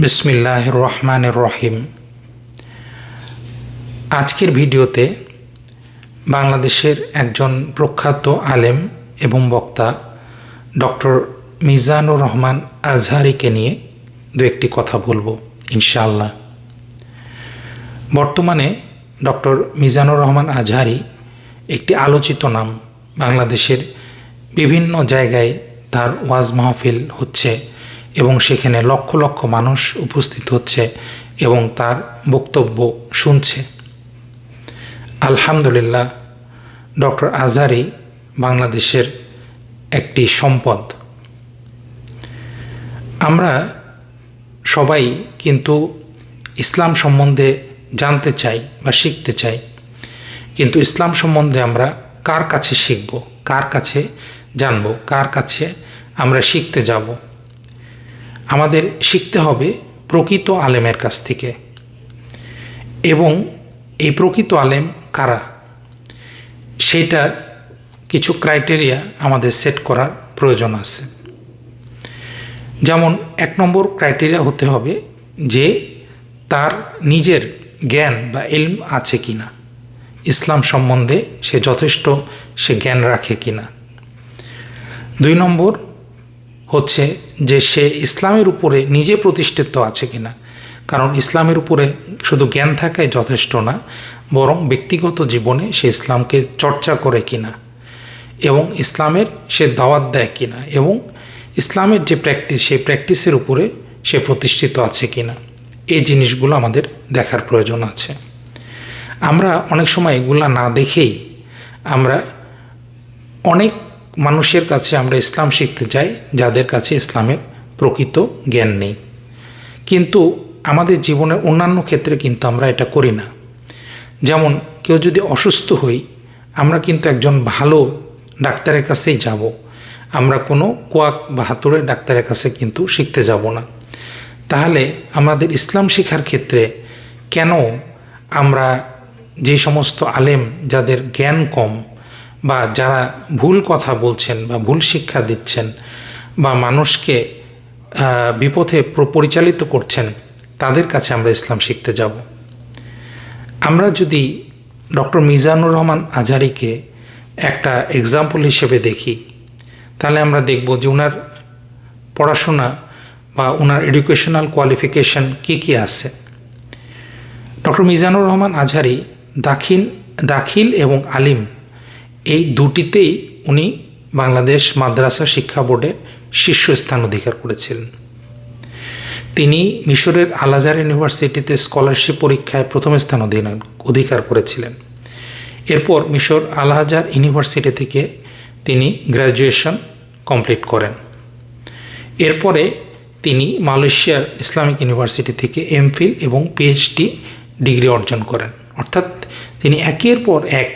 বিসমিল্লাহ রহমান রহিম আজকের ভিডিওতে বাংলাদেশের একজন প্রখ্যাত আলেম এবং বক্তা ডক্টর মিজানুর রহমান আজহারিকে নিয়ে দু একটি কথা বলব, ইনশাআল্লাহ। বর্তমানে ডক্টর মিজানুর রহমান আজহারি একটি আলোচিত নাম বাংলাদেশের বিভিন্ন জায়গায় তার ওয়াজ মাহফিল হচ্ছে। এবং সেখানে লক্ষ লক্ষ মানুষ উপস্থিত হচ্ছে এবং তার বক্তব্য শুনছে। আলহামদুলিল্লাহ, ডক্টর আজারি বাংলাদেশের একটি সম্পদ। আমরা সবাই কিন্তু ইসলাম সম্বন্ধে জানতে চাই বা শিখতে চাই। কিন্তু ইসলাম সম্বন্ধে আমরা কার কাছে শিখব, কার কাছে জানব, কার কাছে আমরা শিখতে যাব? আমাদের শিখতে হবে প্রকৃত আলেমের কাছ থেকে। এবং এই প্রকৃত আলেম কারা? সেটার কিছু ক্রাইটেরিয়া আমাদের সেট করার প্রয়োজন আছে। যেমন এক নম্বর ক্রাইটেরিয়া হতে হবে যে তার নিজের জ্ঞান বা এলম আছে কি না ইসলাম সম্বন্ধে সে যথেষ্ট সে জ্ঞান রাখে কি না দুই নম্বর হচ্ছে যে সে ইসলামের উপরে নিজে প্রতিষ্ঠিত আছে কিনা। কারণ ইসলামের উপরে শুধু জ্ঞান থাকাই যথেষ্ট না, বরং ব্যক্তিগত জীবনে সে ইসলামকে চর্চা করে কিনা এবং ইসলামের সে দাওয়াত দেয় কিনা এবং ইসলামের যে প্র্যাকটিস, সেই প্র্যাকটিসের উপরে সে প্রতিষ্ঠিত আছে কিনা, এই জিনিসগুলো আমাদের দেখার প্রয়োজন আছে। আমরা অনেক সময় এগুলা না দেখেই আমরা অনেক মানুষের কাছে আমরা ইসলাম শিখতে চাই, যাদের কাছে ইসলামের প্রকৃত জ্ঞান নেই। কিন্তু আমাদের জীবনের অন্যান্য ক্ষেত্রে কিন্তু আমরা এটা করি না। যেমন, কেউ যদি অসুস্থ হই, আমরা কিন্তু একজন ভালো ডাক্তারের কাছেই যাব। আমরা কোনো কোয়াক বা হাতুড়ে ডাক্তারের কাছে কিন্তু শিখতে যাব না। তাহলে আমাদের ইসলাম শেখার ক্ষেত্রে কেন আমরা যে সমস্ত আলেম, যাদের জ্ঞান কম বা যারা ভুল কথা বলছেন বা ভুল শিক্ষা দিচ্ছেন বা মানুষকে বিপথে পরিচালিত করছেন, তাদের কাছে আমরা ইসলাম শিখতে যাব। আমরা যদি ডক্টর মিজানুর রহমান আজারিকে একটা এক্সাম্পল হিসেবে দেখি, তাহলে আমরা দেখব যে ওনার পড়াশোনা বা ওনার এডুকেশনাল কোয়ালিফিকেশন কী কী আছে। ডক্টর মিজানুর রহমান আজহারি দাখিল দাখিল এবং আলিম এই দুটিতেই উনি বাংলাদেশ মাদ্রাসা শিক্ষা বোর্ডের শীর্ষস্থান অধিকার করেছিলেন। তিনি মিশরের আলাজার ইউনিভার্সিটিতে স্কলারশিপ পরীক্ষায় প্রথম স্থান অধিকার করেছিলেন। এরপর মিশর আলহাজার ইউনিভার্সিটি থেকে তিনি গ্র্যাজুয়েশন কমপ্লিট করেন। এরপরে তিনি মালয়েশিয়ার ইসলামিক ইউনিভার্সিটি থেকে এমফিল এবং পিএইচডি ডিগ্রি অর্জন করেন। অর্থাৎ তিনি একের পর এক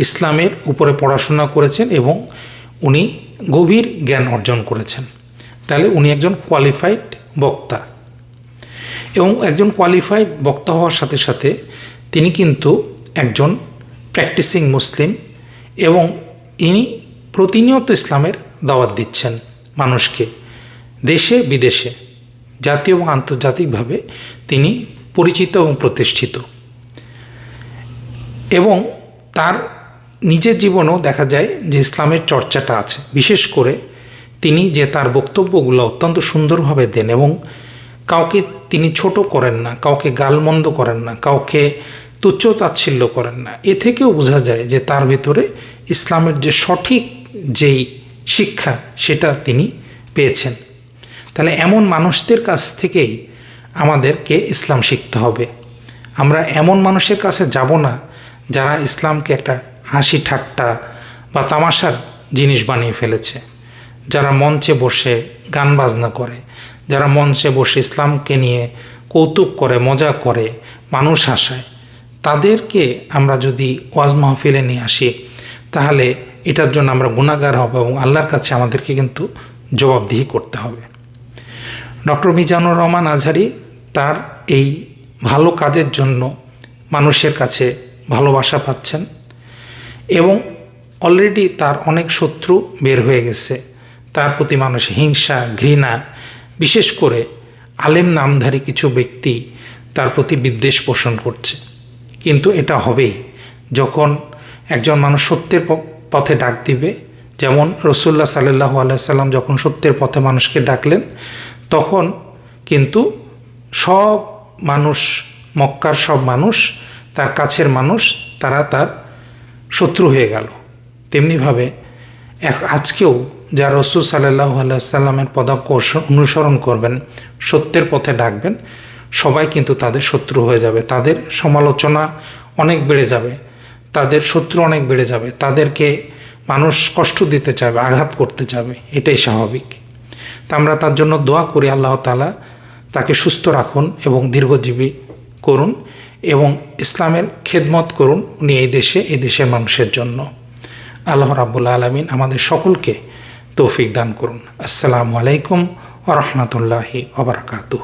ইসলামের উপরে পড়াশোনা করেছেন এবং উনি গভীর জ্ঞান অর্জন করেছেন। তাহলে উনি একজন কোয়ালিফাইড বক্তা। এবং একজন কোয়ালিফাইড বক্তা হওয়ার সাথে সাথে তিনি কিন্তু একজন প্র্যাকটিসিং মুসলিম এবং ইনি প্রতিনিয়ত ইসলামের দাওয়াত দিচ্ছেন মানুষকে, দেশে, বিদেশে। জাতীয় এবং আন্তর্জাতিকভাবে তিনি পরিচিত এবং প্রতিষ্ঠিত। এবং তার নিজের জীবনেও দেখা যায় যে ইসলামের চর্চাটা আছে। বিশেষ করে তিনি যে তার বক্তব্যগুলো অত্যন্ত সুন্দরভাবে দেন এবং কাউকে তিনি ছোট করেন না, কাউকে গালমন্দ করেন না, কাউকে তুচ্ছ তাচ্ছিল্য করেন না। এ থেকেও বোঝা যায় যে তার ভিতরে ইসলামের যে সঠিক যেই শিক্ষা সেটা তিনি পেয়েছেন। তাহলে এমন মানুষদের কাছ থেকেই আমাদেরকে ইসলাম শিখতে হবে। আমরা এমন মানুষের কাছে যাব না যারা ইসলামকে একটা হাসি ঠাট্টা বা তামাশার জিনিস বানিয়ে ফেলেছে। যারা মঞ্চে বসে গান বাজনা করে, যারা মঞ্চে বসে ইসলামকে নিয়ে কৌতুক করে, মজা করে, মানুষ হাসায়, তাদেরকে আমরা যদি ওয়াজ মাহফিলে নিয়ে আসি, তাহলে এটার জন্য আমরা গুণাগার হব এবং আল্লাহর কাছে আমাদেরকে কিন্তু জবাবদিহি করতে হবে। ডক্টর মিজানুর রহমান আজহারি তার এই ভালো কাজের জন্য মানুষের কাছে ভালোবাসা পাচ্ছেন। এবং অলরেডি তার অনেক শত্রু বের হয়ে গেছে। তার প্রতি মানুষ হিংসা, ঘৃণা, বিশেষ করে আলেম নামধারী কিছু ব্যক্তি তার প্রতি বিদ্বেষ পোষণ করছে। কিন্তু এটা হবেই। যখন একজন মানুষ সত্যের পথে ডাক দিবে, যেমন রসুল্লাহ সাল্লাহ আলাইসাল্লাম যখন সত্যের পথে মানুষকে ডাকলেন, তখন কিন্তু সব মানুষ, মক্কার সব মানুষ, তার কাছের মানুষ, তারা তার শত্রু হয়ে গেল। তেমনিভাবে আজকেও যারা রসুল সাল্লাহ আলাইসাল্লামের পদাঙ্ক অনুসরণ করবেন, সত্যের পথে ডাকবেন, সবাই কিন্তু তাদের শত্রু হয়ে যাবে। তাদের সমালোচনা অনেক বেড়ে যাবে। তাদের শত্রু অনেক বেড়ে যাবে। তাদেরকে মানুষ কষ্ট দিতে চাইবে, আঘাত করতে চাবে এটাই স্বাভাবিক। তা আমরা তার জন্য দোয়া করি, আল্লাহ তালা তাকে সুস্থ রাখুন এবং দীর্ঘজীবী করুন। এবং ইসলামের খেদমত করুন উনি এই দেশে, এই দেশের মানুষের জন্য। আল্লাহ রাবুল আলমিন আমাদের সকলকে তৌফিক দান করুন। আসসালামু আলাইকুম ওরহমতুল্লাহি ওবরাকাতুহ